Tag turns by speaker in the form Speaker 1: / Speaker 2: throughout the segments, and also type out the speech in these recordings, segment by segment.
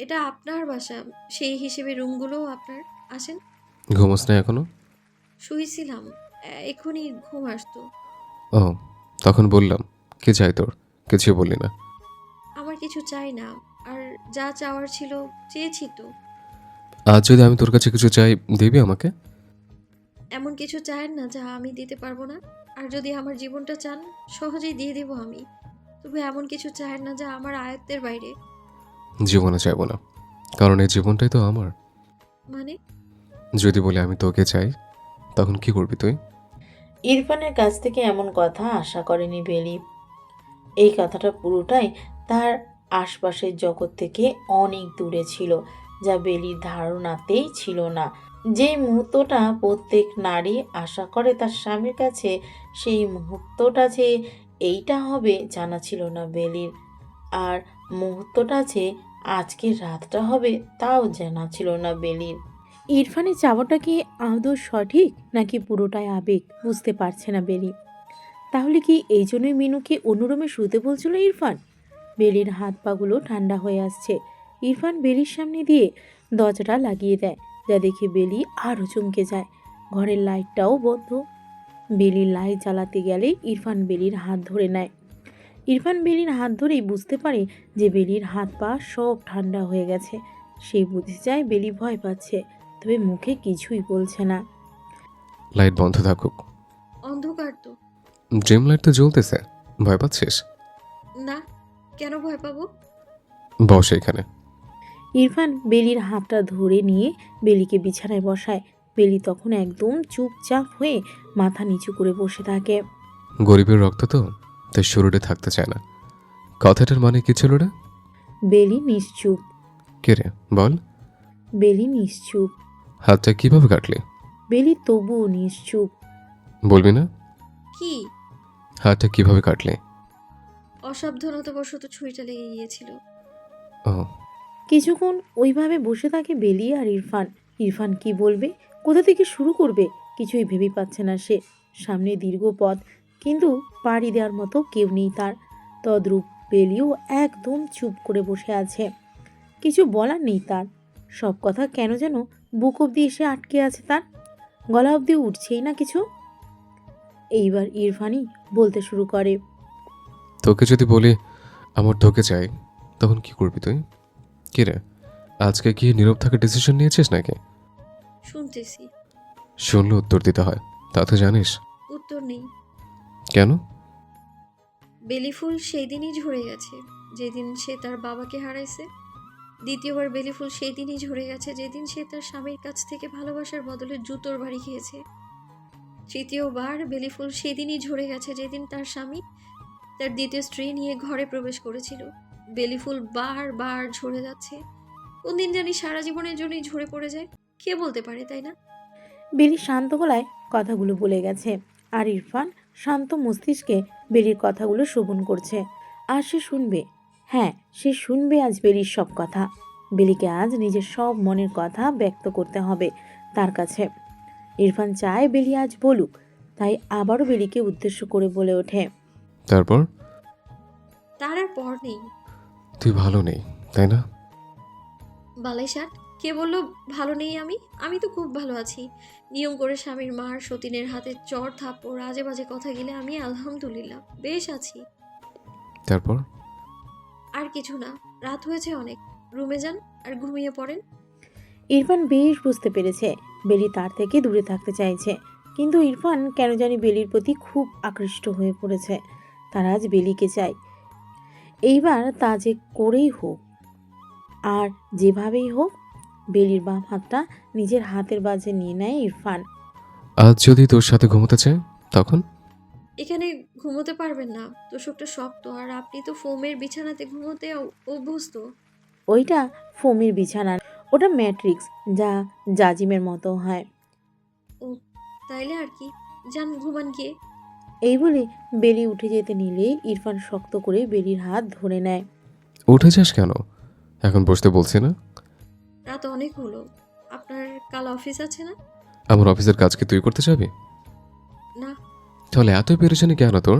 Speaker 1: এটা আপনার বাসা। সেই হিসেবে রুমগুলোও আপনার। আসেন।
Speaker 2: ঘুমোস না এখনও?
Speaker 1: শুয়েছিলাম এ- এক্ষুনি ঘুম আসতো।
Speaker 2: ও তখন বললাম কি চাই তোর? কিছু বললি না।
Speaker 1: আমার কিছু চাই না। আর যা চাওয়ার ছিল চেয়েছি তো।
Speaker 2: আজ যদি আমি তোর কাছে কিছু চাই দিবি আমাকে?
Speaker 1: এমন কিছু চায়েন না যা আমি দিতে পারব না। আর যদি আমার জীবনটা চান সহজেই দিয়ে দেবো আমি। তবে এমন কিছু চায়েন না যা আমার আয়ত্তের বাইরে।
Speaker 2: জীবনে চাইব না। কারণ এই জীবনটাই তো আমার।
Speaker 1: মানে?
Speaker 2: যদি বলি আমি তোকে চাই তখন কি করবি তুই?
Speaker 3: ইরফানের কাছ থেকে এমন কথা আশা করেনি বেলি। এই কথাটা পুরোটাই তার আশপাশের জগৎ থেকে অনেক দূরে ছিল যা বেলির ধারণাতেই ছিল না। যে মুহূর্তটা প্রত্যেক নারী আশা করে তার স্বামীর কাছে সেই মুহূর্তটা যে এইটা হবে জানা ছিল না বেলির। আর মুহূর্তটা যে আজকের রাতটা হবে, তাও জানা ছিল না বেলির।
Speaker 4: ইরফানের চাওয়াটা কি আদৌ সঠিক, নাকি পুরোটাই আবেগ? বুঝতে পারছে না বেলি। তাহলে কি এই জন্যই মিনুকে অন্যরমে শুতে বলছিল ইরফান? বেলির হাত পাগুলো ঠান্ডা হয়ে আসছে। ইরফান বেলির সামনে দিয়ে দরজাটা লাগিয়ে দেয়, যা দেখে বেলি আরও চমকে যায়। ঘরের লাইটটাও বন্ধ। বেলির লাইট জ্বালাতে গেলে ইরফান বেলির হাত ধরে নেয়। ইরফান বেলির হাত ধরেই বুঝতে পারে যে বেলির হাত পা সব ঠান্ডা হয়ে গেছে। সে বুঝে যায় বেলি ভয় পাচ্ছে তবে মুখে কিছুই বলছে না।
Speaker 2: লাইট বন্ধ থাকুক।
Speaker 1: অন্ধকার তো।
Speaker 2: ড্রিম লাইট তো জ্বলতেছে ভয় পাচ্ছিস?
Speaker 1: না কেন ভয় পাবো?
Speaker 2: বস এখানে।
Speaker 4: ইরফান বেলির হাতটা ধরে নিয়ে বেলিকে বিছানায় বসায়। বেলি তখন একদম চুপচাপ হয়ে মাথা নিচু করে বসে থাকে।
Speaker 2: গরিবের রক্ত তো? তাই শরীরে থাকতে চায় না। কথাটার মানে কি ছিল রে?
Speaker 4: বেলি নিশ্চুপ।
Speaker 2: কে রে? বল।
Speaker 4: বেলি নিশ্চুপ।
Speaker 2: হাতটা কীভাবে কাটলি?
Speaker 4: বেলি তবুও নিশ্চুপ।
Speaker 2: বলবি না?
Speaker 1: কি?
Speaker 2: হাতটা কীভাবে কাটলি?
Speaker 1: অসাবধানতাবশত ছুরিটা লেগে গিয়েছিল।
Speaker 2: ও।
Speaker 4: কিছুক্ষণ ওইভাবে বসে থাকে বেলি আর ইরফান। ইরফান কি বলবে? কোথা থেকে শুরু করবে? কিছুই ভেবে পাচ্ছে না সে। সামনে দীর্ঘ পথ কিন্তু পাড়ি দেওয়ার মতো কেউ নেই তার। তদ্রূপ বেলিও একদম চুপ করে বসে আছে। কিছু বলার নেই তার। সব কথা কেন যেন বুক অব্দি এসে আটকে আছে তার? গলা অবধি উঠছেই না কিছু? এইবার ইরফানি বলতে শুরু করে।
Speaker 2: তোকে যদি বলি আমার তোকে চাই তখন কি করবি তুই? কি রে আজকে কি নীরব থাকার ডিসিশন নিয়েছিস নাকি?
Speaker 1: শুনতেছি।
Speaker 2: শুনলে উত্তর দিতে হয় তা তো জানিস।
Speaker 1: উত্তর নেই।
Speaker 2: কেন?
Speaker 1: বেলি ফুল সেই দিনই ঝরে গেছে। যেদিন সে তার বাবাকে হারাইছে দ্বিতীয়বার বেলি ফুল সেই দিনই ঝরে গেছে যেদিন সে তার স্বামীর কাছ থেকে ভালোবাসার বদলে জুতোর বাড়ি খেয়েছে তৃতীয়বার বেলি ফুল সেদিনই ঝরে গেছে যেদিন তার স্বামী তার দ্বিতীয় স্ত্রী নিয়ে ঘরে প্রবেশ করেছিল। বেলি ফুল বার বার ঝরে যাচ্ছে। কোন দিন জানি সারা জীবনের জন্যই ঝরে পড়ে যায় কে বলতে পারে তাই না?
Speaker 4: বেলি শান্ত গলায় কথাগুলো বলে গেছে। আর ইরফান শান্ত মস্তিষ্কে বেলির কথাগুলো শ্রবণ করছে। আর সে শুনবে। হ্যাঁ সে শুনবে আজ বেলির সব কথা। বেলিকে আজ নিজের সব মনের কথা ব্যক্ত করতে হবে তার কাছে। ইরফান চায় বেলি আজ বলুক তাই আবারও বেলিকে উদ্দেশ্য করে বলে ওঠে।
Speaker 2: তারপর?
Speaker 1: তার আর পর নেই।
Speaker 2: তুই ভালো নেই তাই না?
Speaker 1: বালাই ষাট কে বলল ভালো নেই আমি? আমি তো খুব ভালো আছি। নিয়ম করে স্বামীর মার সতীনের হাতে চর থাপ্পড় আজে বাজে কথা গেলে আমি আলহামদুলিল্লাহ বেশ আছি।
Speaker 2: তারপর?
Speaker 1: আর কিছু না রাত হয়েছে অনেক। রুমে যান আর ঘুমিয়ে পড়েন।
Speaker 4: ইরফান বেশ বুঝতে পেরেছে বেলি তার থেকে দূরে থাকতে চাইছে। কিন্তু ইরফান কেন জানি বেলির প্রতি খুব আকৃষ্ট হয়ে পড়েছে। তার আজ বেলিকে চাই। এইবার তা যে করেই হোক আর যেভাবেই হোক বেলির বাম হাতটা নিজের হাতের বাজে নিয়ে নেয় ইরফান।
Speaker 2: আজ যদি তোর সাথে ঘুমোতে চাই তখন?
Speaker 1: এখানে ঘুমোতে পারবেন না। তোষকটা শক্ত আর আপনি তো ফোমের বিছানাতে ঘুমোতে অভ্যস্ত।
Speaker 4: ওইটা ফোমের বিছানা ওটা ম্যাট্রিক্স যা জাজিমের মতো হয়।
Speaker 1: ও তাইলে আর কি? যান ঘুমান গিয়ে।
Speaker 4: এই বলে বেলি উঠে যেতে নিলে ইরফান শক্ত করে বেলির হাত ধরে নেয়।
Speaker 2: উঠে যাস কেন? এখন বসতে বলছি না?
Speaker 1: রাত অনেক হলো। আপনার কাল অফিস আছে না?
Speaker 2: আমার অফিসের কাজ কি তুই করতে যাবি
Speaker 1: না।
Speaker 2: তাহলে এত পেরেছানি কেন তোর?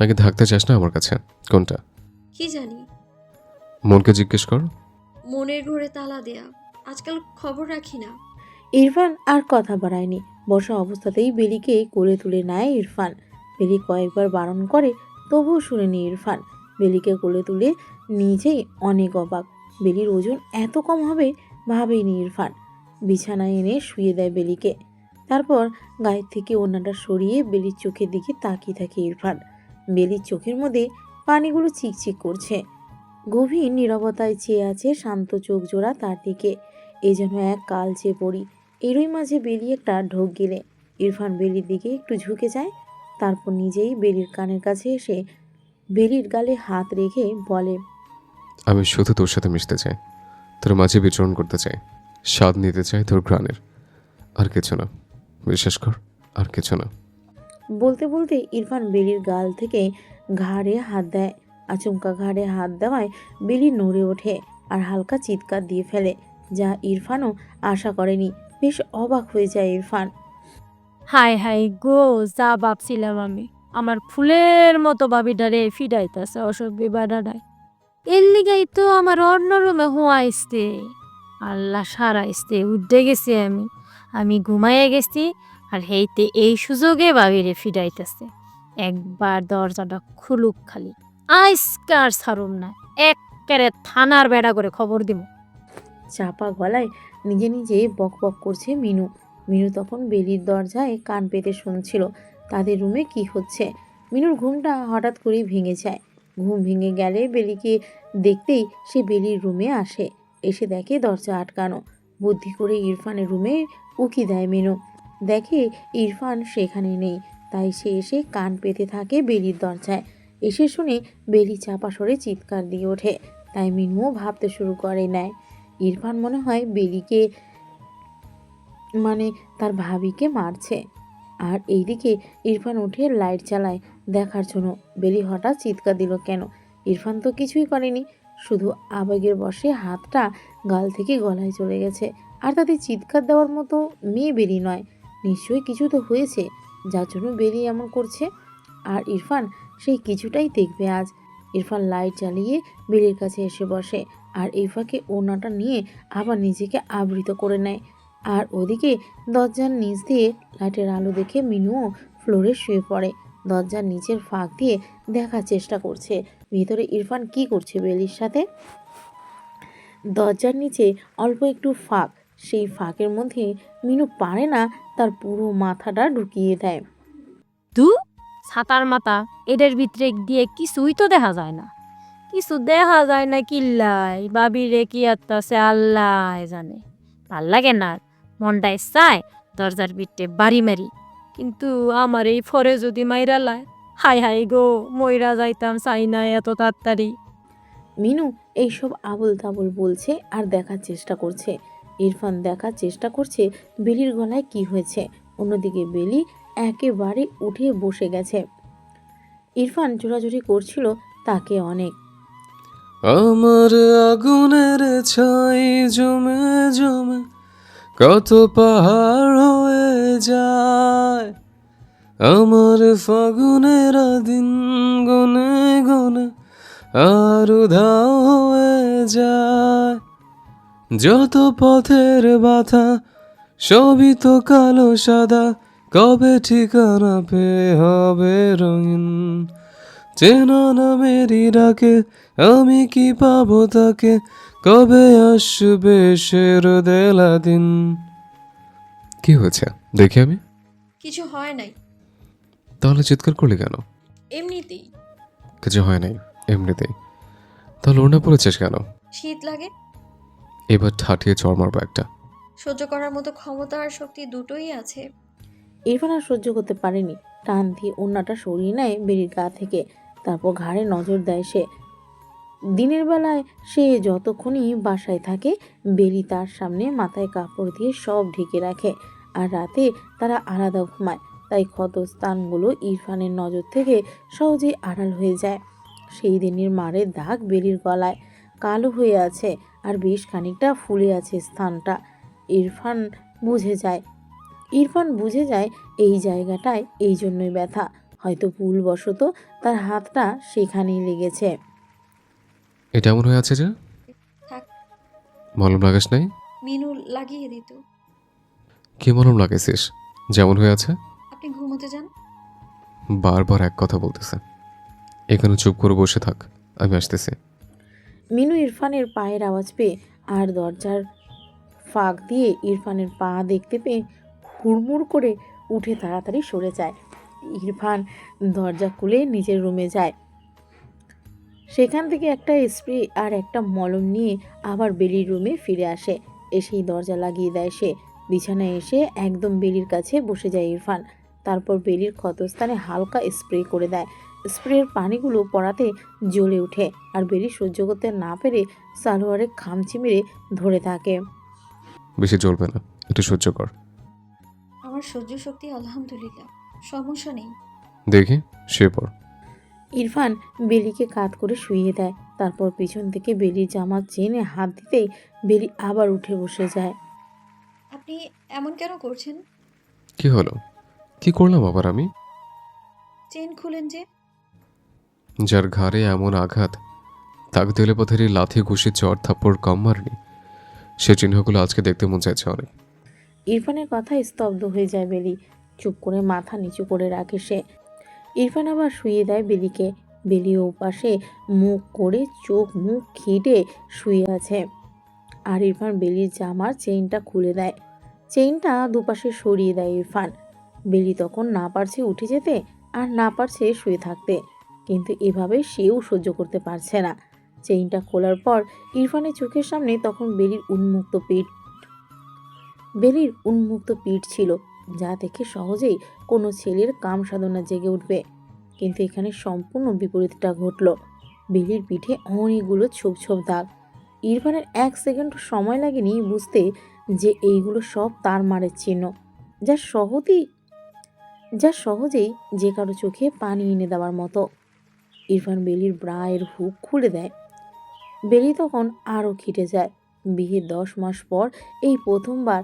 Speaker 2: নাকি থাকতে চাস না আমার কাছে? কোনটা?
Speaker 1: কি জানি।
Speaker 2: মনকে জিজ্ঞেস কর।
Speaker 1: মনের ঘরে তালা দেয়া। আজকাল খবর রাখি না।
Speaker 4: ইরফান আর কথা বাড়ায়নি। বসা অবস্থাতেই বেলিকে কোলে তুলে নেয় ইরফান। বেলি কয়েকবার বারণ করে তবুও শুনেনি ইরফান। বেলিকে কোলে তুলে নিজেই অনেক অবাক। বেলির ওজন এত কম হবে ভাবেনি ইরফান বিছানায় এনে শুয়ে দেয় বেলিকে। তারপর গায়ের থেকে ওনাটা সরিয়ে বেলির চোখের দিকে তাকিয়ে থাকে ইরফান। বেলির চোখের মধ্যে পানিগুলো চিকচিক করছে। গভীর নীরবতায় চেয়ে আছে শান্ত চোখ জোড়া তার দিকে। এ যেন এক কাল চেয়ে পড়ি এরই মাঝে বেলি একটা ঢোক গেলে। ইরফান বেলির দিকে একটু ঝুঁকে যায়। তারপর নিজেই বেলির কানের কাছে এসে বেলির গালে হাত রেখে বলে,
Speaker 2: আমি শুধু তোর সাথে মিশতে চাই। তোর মাঝে বিচরণ করতে চাই। স্বাদ নিতে চাই তোর ঘ্রাণের। আর কিছু না। বিশ্বাস কর আর কিছু না।
Speaker 4: বলতে বলতে ইরফান বেলির গাল থেকে ঘাড়ে হাত দেয়। আচমকা ঘাড়ে হাত দেওয়ায় বেলি নড়ে ওঠে আর হালকা চিৎকার দিয়ে ফেলে যা ইরফানও আশা করেনি। বেশ অবাক হয়ে যায় ইরফান।
Speaker 5: হাই হাই গো যা ভাবছিলাম আমি। আমার ফুলের মতো বাবিটারে ফিডাইতেছে অসভ্য বাডাডাই এর লিগাই তো আমার অন্য রুমে হুয়াইছে আল্লাহ সারাইছে উঠে গেছি আমি। আমি ঘুমাইয়ে গেছি আর হেইতে এই সুযোগে বাবিরে ফিডাইতেছে একবার দরজাটা খুলুক খালি। আইসকার ছাড়ুম না একেবারে থানার বেড়া করে খবর দিব
Speaker 4: চাপা গলায় নিজে নিজে বক বক করছে মিনু। মিনু তখন বেলির দরজায় কান পেতে শুনছিল, তাদের রুমে কি হচ্ছে? মিনুর ঘুমটা হঠাৎ করেই ভেঙে যায়। ঘুম ভেঙে গেলে বেলিকে দেখতেই সে বেলির রুমে আসে। এসে দেখে দরজা আটকানো। বুদ্ধি করে ইরফানের রুমে উকি দেয় মিনু। দেখে ইরফান সেখানে নেই। তাই সে এসে কান পেতে থাকে বেলির দরজায়। এসে শুনে বেলি চাপা সরে চিৎকার দিয়ে ওঠে। তাই মিনুও ভাবতে শুরু করে নেয় ইরফান মনে হয় বেলিকে মানে তার ভাবিকে মারছে। আর এইদিকে ইরফান উঠে লাইট চালায় দেখার জন্য বেলি হঠাৎ চিৎকার দিল, কেন? ইরফান তো কিছুই করেনি। শুধু আবেগের বসে হাতটা গাল থেকে গলায় চলে গেছে। আর তাতে চিৎকার দেওয়ার মতো মেয়ে বেলি নয়। নিশ্চয়ই কিছু তো হয়েছে। যার জন্য বেলি এমন করছে। আর ইরফান সেই কিছুটাই দেখবে আজ। ইরফান লাইট জ্বালিয়ে বেলির কাছে এসে বসে। আর এই ওনাটা নিয়ে আবার নিজেকে আবৃত করে নেয়। আর ওদিকে দরজার নিচ দিয়ে লাইটের আলো দেখে মিনুও ফ্লোরে শুয়ে পড়ে। দরজার নিচের ফাঁক দিয়ে দেখার চেষ্টা করছে। ভিতরে ইরফান কি করছে বেলির সাথে? দরজার নিচে অল্প একটু ফাঁক। সেই ফাঁকের মধ্যে মিনু পারে না, তার পুরো মাথাটা ঢুকিয়ে দেয়।
Speaker 5: দু, ছাতার মাথা, এদের ভিতরে দিয়ে কিছুই তো দেখা যায় না। কিছু দেখা যায় না কিল্লাই বাবি রে কি আত্মাছে আল্লাহ জানে। ভালো লাগে না মনটাই চায় দরজার পিঠে বাড়ি মারি। কিন্তু আমার এই ফরে যদি মাইরা লায় হাই হাই গো ময়রা যাইতাম চাই না এত তাড়াতাড়ি।
Speaker 4: মিনু এইসব আবল তাবল বলছে আর দেখার চেষ্টা করছে। ইরফান দেখার চেষ্টা করছে বেলির গলায় কি হয়েছে। অন্যদিকে বেলি একেবারে উঠে বসে গেছে। ইরফান জোরাজুরি করছিল তাকে অনেক।
Speaker 2: আমার আগুনের ছাই জমে জমে কত পাহাড় হয়ে যায়। আমার ফাগুনের দিন গুনে গুনে আর উধাও হয়ে যায়। যত পথের বাধা, সবই তো কালো সাদা, কবে ঠিকানা পেয়ে হবে রঙিন চেনা নামেরই ডাকে আমি কি পাবো তাকে? কবে আসবে শের দেলা দিন? কি হয়েছে? দেখি আমি।
Speaker 1: কিছু হয় নাই।
Speaker 2: তাহলে চিৎকার করলি কেন?
Speaker 1: এমনিতেই।
Speaker 2: কিছু হয় নাই এমনিতেই। তাহলে ওড়না পড়েছিস কেন?
Speaker 1: শীত লাগে।
Speaker 2: এবার ঠাটিয়ে চড় মারবো একটা।
Speaker 1: সহ্য করার মতো ক্ষমতা আর শক্তি দুটোই আছে।
Speaker 4: ইরফান আর সহ্য করতে পারেনি। টান দিয়ে ওড়নাটা সরিয়ে নেয় বেরির গা থেকে। তারপর ঘাড়ে নজর দেয় সে। দিনের বেলায় সে যতক্ষণই বাসায় থাকে বেরি তার সামনে মাথায় কাপড় দিয়ে সব ঢেকে রাখে আর রাতে তারা আলাদা ঘুমায়। তাই ক্ষত স্থানগুলো ইরফানের নজর থেকে সহজেই আড়াল হয়ে যায়। সেই দিনের মারের দাগ বেরির গলায়। কালো হয়ে আছে আর বেশ খানিকটা ফুলে আছে স্থানটা। ইরফান বুঝে যায়। ইরফান বুঝে যায় এই জায়গাটায় এই জন্যই ব্যথা। হয়তো ভুলবশত তার হাতটা সেখানেই লেগেছে।
Speaker 2: এটা এমন হয়ে আছে যে
Speaker 1: থাক।
Speaker 2: মলম লাগাস নাই?
Speaker 1: মিনু লাগিয়ে দিত
Speaker 2: কি মলম লাগাইছিস? যেমন হয়ে আছে?
Speaker 1: আপনি ঘুমোতে যান।
Speaker 2: বারবার এক কথা বলতেছে। এখানে চুপ করে বসে থাক আমি আসতেছি।
Speaker 4: মিনু ইরফানের পায়ের আওয়াজ পেয়ে আর দরজার ফাঁক দিয়ে ইরফানের পা দেখতে পেয়ে হুড়মুড় করে উঠে তাড়াতাড়ি সরে যায়। ইরফান দরজা খুলে নিজের রুমে যায়। সেখান থেকে একটা স্প্রে আর একটা মলম নিয়ে আবার বেলির রুমে ফিরে আসে। এসেই দরজা লাগিয়ে দেয় সে। বিছানায় এসে একদম বেলির কাছে বসে যায় ইরফান। তারপর বেলির ক্ষতস্থানে হালকা স্প্রে করে দেয়। স্প্রের পানিগুলো পড়াতে জ্বলে ওঠে আর বেলি সহ্য করতে না পেরে সালোয়ারে খামচি মেরে ধরে থাকে।
Speaker 2: বেশি জ্বলবে না একটু সহ্য কর।
Speaker 1: আমার সহ্য শক্তি আলহামদুলিল্লাহ। সমস্যা নেই।
Speaker 2: দেখি শুয়ে পড়।
Speaker 4: ইরফান বেলিকে কাত করে শুইয়ে দেয়। তারপর পিছন থেকে বেলির জামা চেনে হাত দিতেই বেলি আবার উঠে বসে যায়।
Speaker 1: আপনি এমন কেন করছেন?
Speaker 2: কি হলো? কি করলাম আবার আমি?
Speaker 1: চেন খুলেন যে।
Speaker 2: যার ঘাড়ে এমন আঘাত তাকে দিলে পথের লাথি ঘুষি চর থাপ্পড় কম মারনি। সে চিহ্নগুলো আজকে দেখতে মন চাইছে অনেক।
Speaker 4: ইরফানের কথায় স্তব্ধ হয়ে যায় বেলি। চুপ করে মাথা নিচু করে রাখে সে। ইরফান আবার শুয়ে দেয় বেলিকে। বেলি ওপাশে মুখ করে চোখ মুখ খিটে শুয়ে আছে। আর ইরফান বেলির জামার চেইনটা খুলে দেয়। চেইনটা দুপাশে সরিয়ে দেয় ইরফান। বেলি তখন না পারছে উঠে যেতে আর না পারছে শুয়ে থাকতে। কিন্তু এভাবে সেও সহ্য করতে পারছে না। চেইনটা খোলার পর ইরফানের চোখের সামনে তখন বেলির উন্মুক্ত পিঠ। বেলির উন্মুক্ত পিঠ ছিল। যা দেখে সহজেই কোনো ছেলের কাম সাধনা জেগে উঠবে। কিন্তু এখানে সম্পূর্ণ বিপরীতটা ঘটল। বেলির পিঠে অনেকগুলো ছোপ ছোপ দাগ। ইরফানের এক সেকেন্ড সময় লাগেনি বুঝতে যে এইগুলো সব তার মারের চিহ্ন। যা সহজেই যা সহজেই যে কারও চোখে পানি এনে দেওয়ার মতো। ইরফান বেলির ব্রায়ের হুক খুলে দেয়। বেলি তখন আরও খিটে যায়। বিয়ের দশ মাস পর এই প্রথমবার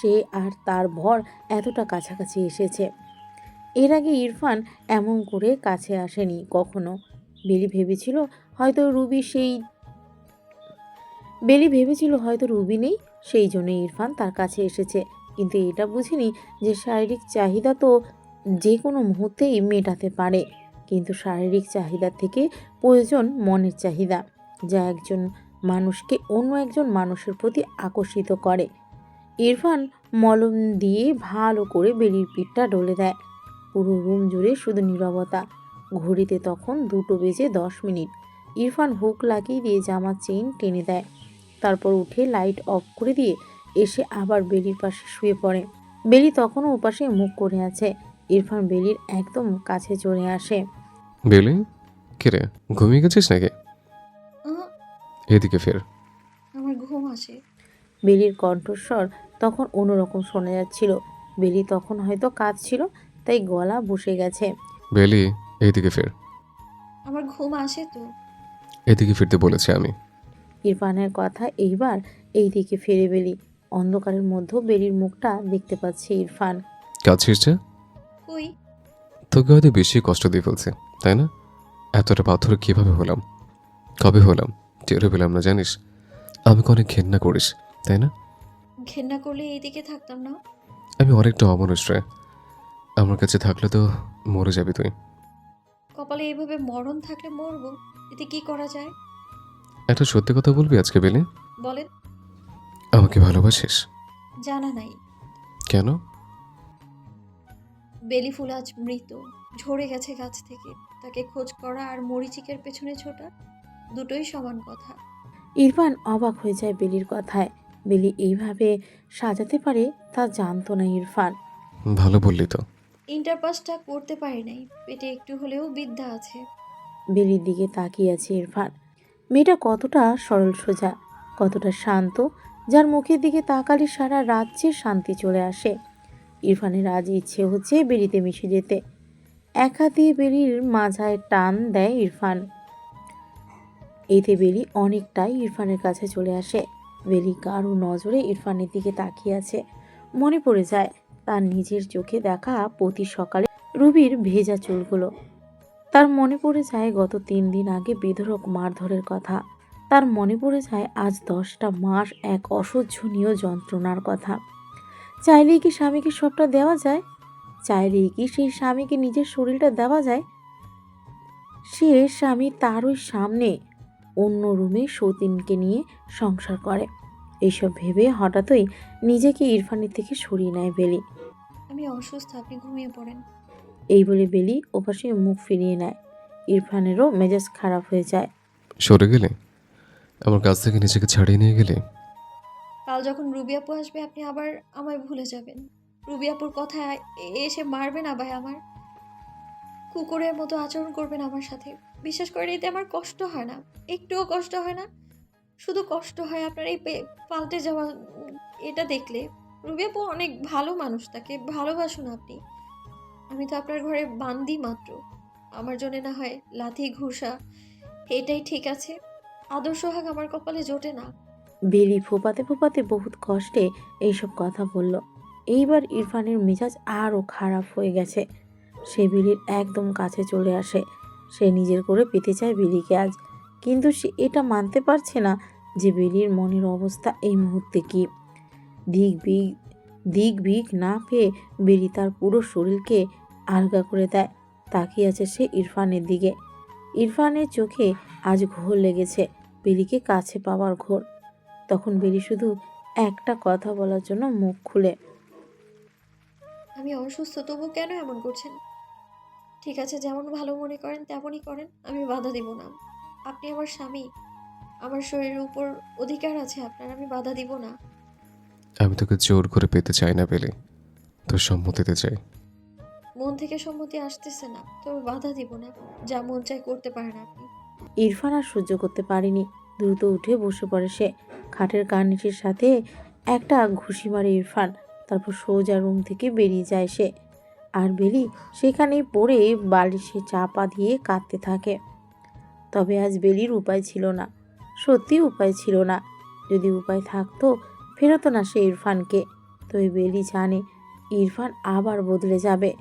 Speaker 4: সে আর তার ভর এতটা কাছাকাছি এসেছে। এর আগে ইরফান এমন করে কাছে আসেনি, কখনো। বেলি ভেবেছিল হয়তো রুবি সেই বেলি ভেবেছিল হয়তো রুবি নেই, সেই জন্য ইরফান তার কাছে এসেছে। কিন্তু এটা বুঝিনি যে শারীরিক চাহিদা তো যে কোনো মুহূর্তেই মেটাতে পারে। কিন্তু শারীরিক চাহিদা থেকে প্রয়োজন মনের চাহিদা। যা একজন মানুষকে অন্য একজন মানুষের প্রতি আকর্ষিত করে। ইরফান মলম দিয়ে ভালো করে বেলির পিঠটা ডলে দেয়। পুরো রুম জুড়ে শুধু নীরবতা। ঘড়িতে তখন দুটো বেজে দশ মিনিট। ইরফান হুক লাগিয়ে দিয়ে জামা চেইন টেনে দেয়। তারপর উঠে লাইট অফ করে দিয়ে এসে আবার বেলির পাশে শুয়ে পড়ে। বেলি তখনও ওপাশে মুখ করে আছে। ইরফান বেলির একদম কাছে চলে আসে।
Speaker 2: বেলি, কিরে, ঘুমিয়ে গেছিস নাকি? এদিকে ফের।
Speaker 1: আমার ঘুম আসে।
Speaker 4: বেলির কণ্ঠস্বর তখন অন্যরকম শোনা যাচ্ছিল। বেলি তখন হয়তো কাজ ছিল তাই গলা বসে গেছে।
Speaker 2: বেলি এইদিকে ফের।
Speaker 1: আমার ঘুম আসে তো।
Speaker 2: এদিকে ফিরতে বলেছি আমি।
Speaker 4: ইরফানের কথা এইবার এই দিকে ফিরে বেলি। অন্ধকারের মধ্যে বেলির মুখটা দেখতে পাচ্ছে ইরফান।
Speaker 2: কাছিস যে?
Speaker 1: কই?
Speaker 2: তোকে হয়তো বেশি কষ্ট দিয়ে ফেলছে তাই না? এতটা পাথর কীভাবে হলাম? কবে হলাম? টেরও পেলাম না জানিস? আমাকে অনেক ঘেন্না করিস তাই না?
Speaker 1: ঘেন্না করলে এইদিকে থাকতাম না?
Speaker 2: আমি অনেকটা অমানুষ রে। আমার কাছে থাকলে তো মরে যাবি তুই।
Speaker 1: কপালে এইভাবে মরণ থাকলে মরবো এতে কি করা যায়?
Speaker 2: একটা সত্যি কথা বলবি আজকে বেলি?
Speaker 1: বলেন।
Speaker 2: আমাকে ভালোবাসিস?
Speaker 1: জানা নাই।
Speaker 2: কেন?
Speaker 1: বেলি ফুল আজ মৃত ঝরে গেছে গাছ থেকে। তাকে খোঁজ করা আর মরিচিকের পেছনে ছোটা। দুটোই সমান কথা।
Speaker 4: ইরফান অবাক হয়ে যায় বেলির কথায়। বেলি এইভাবে সাজাতে পারে তা জানতো না ইরফান।
Speaker 2: ভালো বললি তো।
Speaker 1: ইন্টার পাসটা করতে পারি নাই পেটে একটু হলেও বিদ্যা আছে।
Speaker 4: বেলির দিকে তাকিয়ে আছে ইরফান। মেয়েটা কতটা সরল সোজা কতটা শান্ত যার মুখের দিকে তাকালে সারা রাজ্যে শান্তি চলে আসে। ইরফানের আজ ইচ্ছে হচ্ছে বেরিতে মিশে যেতে। এক হাতে বেলির মাঝায় টান দেয় ইরফান। এতে বেলি অনেকটাই ইরফানের কাছে চলে আসে। বেলি গাঢ় নজরে ইরফানের দিকে তাকিয়ে আছে। মনে পড়ে যায়, তার নিজের চোখে দেখা প্রতি সকালে রুবির ভেজা চুলগুলো। তার মনে পড়ে যায় গত তিন দিন আগে বেধরক মারধরের কথা। তার মনে পড়ে যায় আজ দশটা মাস এক অসহ্যনীয় যন্ত্রণার কথা। চাইলেই কি স্বামীকে সবটা দেওয়া যায়? চাইলেই কি সেই স্বামীকে নিজের শরীরটা দেওয়া যায়? সে স্বামী তারই সামনে অন্য রুমে সতীনকে নিয়ে সংসার করে। এইসব ভেবে হঠাৎই নিজেকে ইরফানের থেকে সরিয়ে নেয় বেলি।
Speaker 1: আমি অসুস্থ আপনি ঘুমিয়ে পড়েন।
Speaker 4: এই বলে বেলি ওপাশে মুখ ফিরিয়ে নেয়। ইরফানেরও মেজাজ খারাপ হয়ে যায়।
Speaker 2: সরে গেলে? আমার কাছ থেকে নিজেকে ছাড়িয়ে নিয়ে গেলে?
Speaker 1: কাল যখন রুবিয়াপু আসবে আপনি আবার আমায় ভুলে যাবেন। রুবিয়াপুর কথা এ- এসে মারবেন আবার আমার? কুকুরের মতো আচরণ করবেন আমার সাথে। বিশ্বাস করেন, এতে আমার কষ্ট হয় না। একটুও কষ্ট হয় না। শুধু কষ্ট হয় আপনার এই পাল্টে যাওয়া, এটা দেখলে। রুবি আপু অনেক ভালো মানুষ, তাকে ভালোবাসুন আপনি। আমি তো আপনার ঘরে বান্দি মাত্র। আমার জন্য না হয় লাথি, ঘুষা, এটাই ঠিক আছে। আদর্শ হাগ আমার কপালে জোটে না।
Speaker 4: বেলি ফোপাতে ফোপাতে বহুত কষ্টে এইসব কথা বলল। এইবার ইরফানের মেজাজ আরও খারাপ হয়ে গেছে। সে বিলির একদম কাছে চলে আসে। সে নিজের করে পেতে চায় বিলিকে আজ। কিন্তু সে এটা মানতে পারছে না যে বেলির মনের অবস্থা এই মুহূর্তে কি। দিক বিগ দিক বিগ না পেয়ে বেলি তার পুরো শরীরকে আলগা করে দেয়। তাকিয়ে আছে সে ইরফানের দিকে। ইরফানের চোখে আজ ঘোর লেগেছে বেলিকে কাছে পাওয়ার ঘোর। তখন বেলি শুধু একটা কথা বলার জন্য মুখ খুলে।
Speaker 1: আমি অসুস্থ, তবু কেন এমন করছেন? ঠিক আছে যেমন ভালো মনে করেন তেমনই করেন আমি বাধা দিব না। আপনি আমার স্বামী আমার শরীরের উপর অধিকার আছে আপনার আমি বাধা দিব না।
Speaker 2: আমি তোকে জোর করে পেতে চাই না পেলে তোর সম্মতিতে চাই।
Speaker 1: মন থেকে সম্মতি আসতেছে না তবে বাধা দিব না যা মন চাই করতে পারেন আপনি।
Speaker 4: ইরফান আর সহ্য করতে পারেনি। দ্রুত উঠে বসে পড়ে সে। খাটের কার্নিশের সাথে একটা ঘুষি মারে ইরফান। তারপর সোজা রুম থেকে বেরিয়ে যায় সে। আর বেলি সেখানেই পড়ে বালিশে চাপা দিয়ে কাঁদতে থাকে। তবে আজ বেলির উপায় ছিল না। সত্যি উপায় ছিল না। যদি উপায় থাকতো, ফেরতো না সে ইরফানকে। তবে বেলি জানে, ইরফান আবার বদলে যাবে।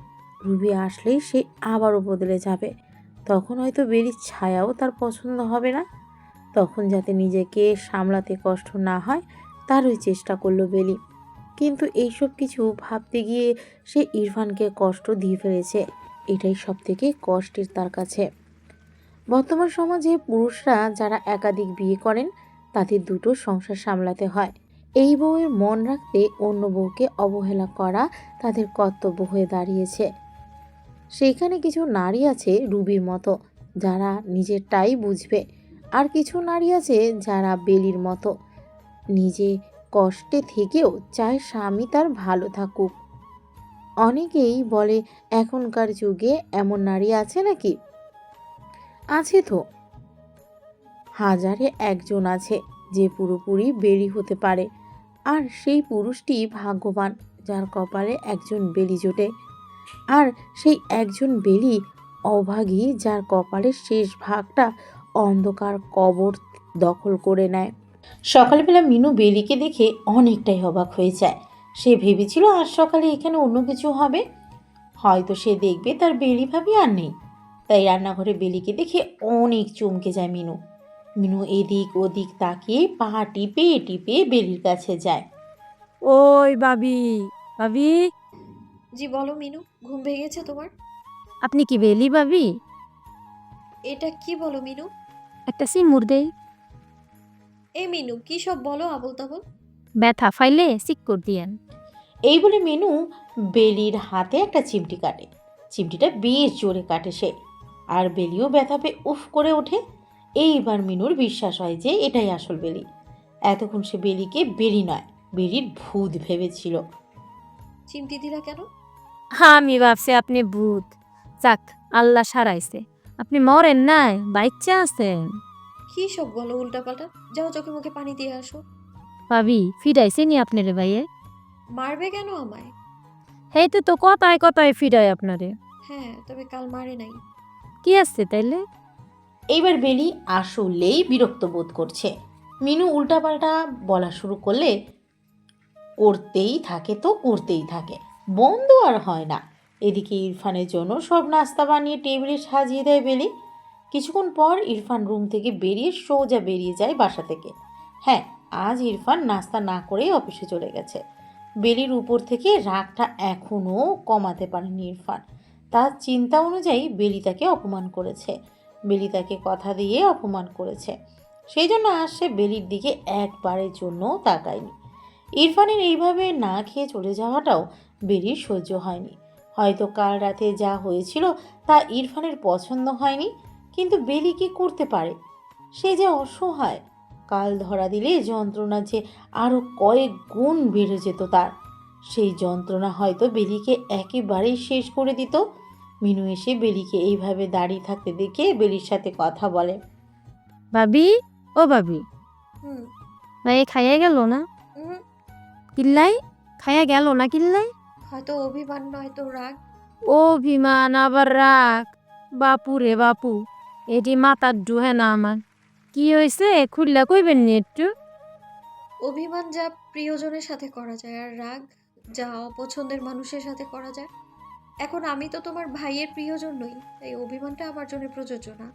Speaker 4: রুবি আসলেই সে আবারও বদলে যাবে। তখন হয়তো বেলির ছায়াও তার পছন্দ হবে না। তখন যাতে নিজেকে সামলাতে কষ্ট না হয়, তারই চেষ্টা করল বেলি। কিন্তু এইসব কিছু ভাবতে গিয়ে সে ইরফানকে কষ্ট দিয়ে ফেলেছে। এটাই সব থেকে কষ্টের তার কাছে। বর্তমান সমাজে পুরুষরা যারা একাধিক বিয়ে করেন, তাদের দুটো সংসার সামলাতে হয়। এই বউয়ের মন রাখতে অন্য বউকে অবহেলা করা তাদের কর্তব্য হয়ে দাঁড়িয়েছে। সেইখানে কিছু নারী আছে রুবির মতো, যারা নিজেরটাই বুঝবে। আর কিছু নারী আছে যারা বেলির মতো। নিজে কষ্টে থেকেও চায় স্বামী তার ভালো থাকুক। অনেকেই বলে, এখনকার যুগে এমন নারী আছে নাকি? আছে তো। হাজারে একজন আছে যে পুরোপুরি বেলি হতে পারে। আর সেই পুরুষটি ভাগ্যবান, যার কপালে একজন বেলি জোটে। আর সেই একজন বেলি অভাগী, যার কপালের শেষ ভাগটা অন্ধকার কবর দখল করে নেয়।
Speaker 3: সকালবেলা মিনু বেলিকে দেখে অনেকটাই অবাক হয়ে যায়। সে ভেবেছিল আজ সকালে এখানে অন্য কিছু হবে। হয়তো সে দেখবে তার বেলি ভাবি আর নেই। তাই রান্নাঘরে বেলিকে দেখে অনেক চমকে যায় মিনু। মিনু এদিক ওদিক তাকিয়ে পা টিপে টিপে বেলির কাছে যায়।
Speaker 5: ওই বাবি বাবি
Speaker 1: জি বলো মিনু ঘুম ভেঙেছে তোমার?
Speaker 5: আপনি কি বেলি বাবি
Speaker 1: এটা কি বলো মিনু?
Speaker 5: একটা সিমুর দেই।
Speaker 1: এ মিনু কি সব বলো আবল তাবল
Speaker 5: ব্যথা ফাইলে সিক্কর দিয়েন।
Speaker 3: এই বলে মিনু বেলির হাতে একটা চিমটি কাটে। চিমটিটা বেশ জোরে কাটে সে। আর বেলিও ব্যথা পেয়ে উফ করে ওঠে। এইবার মিনুর বিশ্বাস হয় যে এটাই আসল বেলি। এতক্ষণ সে বেলিকে বেলি নয় বেলির ভূত ভেবেছিল।
Speaker 1: চিমটি দিলা কেন?
Speaker 5: আমি ভাবছি আপনি ভূত। যাক আল্লাহ সারাইছে। আপনি মরেন নাই বাচ্চা আছেন।
Speaker 1: কি সব বলো উল্টাপাল্টা? যাও চোখে মুখে পানি দিয়ে আসো।
Speaker 5: ভাবি ফিরাইছে নি আপনার ভাইয়ে?
Speaker 1: মারবে কেন আমায়?
Speaker 5: হেইতে তো কথায় কথায় ফিরাই আপনারে।
Speaker 1: হ্যাঁ তবে কাল মারে নাই।
Speaker 5: কি আসছে তাইলে?
Speaker 3: এইবার বেলি আসলেই বিরক্ত বোধ করছে। মিনু উল্টাপাল্টা বলা শুরু করলে করতেই থাকে তো করতেই থাকে বন্ধ আর হয় না। এদিকে ইরফানের জন্য সব নাস্তা বানিয়ে টেবিলে সাজিয়ে দেয় বেলি।
Speaker 4: কিছুক্ষণ পর ইরফান রুম থেকে বেরিয়ে সোজা বেরিয়ে যায় বাসা থেকে। হ্যাঁ আজ ইরফান নাস্তা না করেই অফিসে চলে গেছে। বেলির উপর থেকে রাগটা এখনও কমাতে পারেনি ইরফান। তার চিন্তা অনুযায়ী বেলি তাকে অপমান করেছে। বেলি তাকে কথা দিয়ে অপমান করেছে। সেই জন্য আজ সে বেলির দিকে একবারের জন্য তাকায়নি। ইরফানের এইভাবে না খেয়ে চলে যাওয়াটাও বেলির সহ্য হয়নি। হয়তো কাল রাতে যা হয়েছিল তা ইরফানের পছন্দ হয়নি। কিন্তু বেলি কি করতে পারে? সে যে অসহায় কাল ধরা দিলে যন্ত্রণা যে আরও কয়েক গুণ বেড়ে যেত তার। সেই যন্ত্রণা হয়তো বেলিকে একেবারেই শেষ করে দিত। মিনু এসে বেলিকে এইভাবে দাঁড়িয়ে থাকতে দেখে বেলির সাথে কথা বলে।
Speaker 5: ভাবি? ও ভাবি।
Speaker 1: হুম।
Speaker 5: ভাই খাইয়া গেল না? কিল্লাই? খাইয়া গেল না কিল্লাই?
Speaker 1: হয়তো অভিমান নয়তো রাগ।
Speaker 5: অভিমান আবার রাগ। বাপু রে বাপু। এটি মাথার ডুহে না আমার। কি হয়েছে খুললা কইবেন নি একটু?
Speaker 1: অভিমান যা প্রিয়জনের সাথে করা যায় আর রাগ যা অপছন্দের মানুষের সাথে করা যায়। এখন আমি তো তোমার ভাইয়ের প্রিয়জন নই তাই অভিমানটা আমার জন্য প্রযোজ্য না।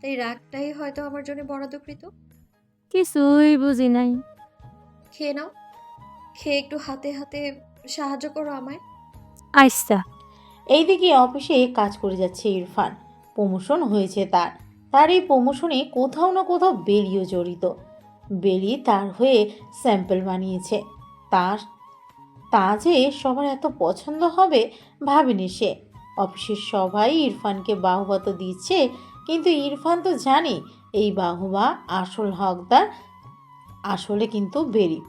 Speaker 1: তাই রাগটাই হয়তো আমার জন্য বরাদ্দকৃত।
Speaker 5: কিছুই বুঝি নাই।
Speaker 1: খেয়ে নাও। খেয়ে একটু হাতে হাতে সাহায্য করো আমায়।
Speaker 5: আচ্ছা।
Speaker 4: এইদিকে অফিসে কাজ করে যাচ্ছে ইরফান। প্রমোশন হয়েছে তার। তার এই প্রমোশনে কোথাও না কোথাও বেলিও জড়িত। বেলি তার হয়ে স্যাম্পল বানিয়েছে। তার তা যে সবার এত পছন্দ হবে ভাবেনি সে। অফিসের সবাই ইরফানকে বাহবা তো দিচ্ছে, কিন্তু ইরফান তো জানে এই বাহবা আসল হকদার, আসলে কিন্তু বেরি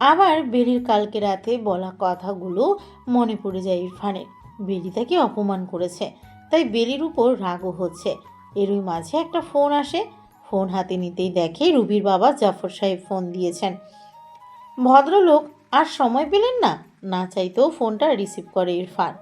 Speaker 4: আবার বেরির কালকে রাতে বলা কথাগুলো মনে পড়ে যায় ইরফানের। বেরি তাকে অপমান করেছে। তাই বেলির উপর রাগও হচ্ছে। এরই মাঝে একটা ফোন আসে। ফোন হাতে নিতেই দেখে রুবির বাবা জাফর সাহেব ফোন দিয়েছেন। ভদ্রলোক, আর সময় পেলেন না? না চাইতেও ফোনটা রিসিভ করে ইরফান।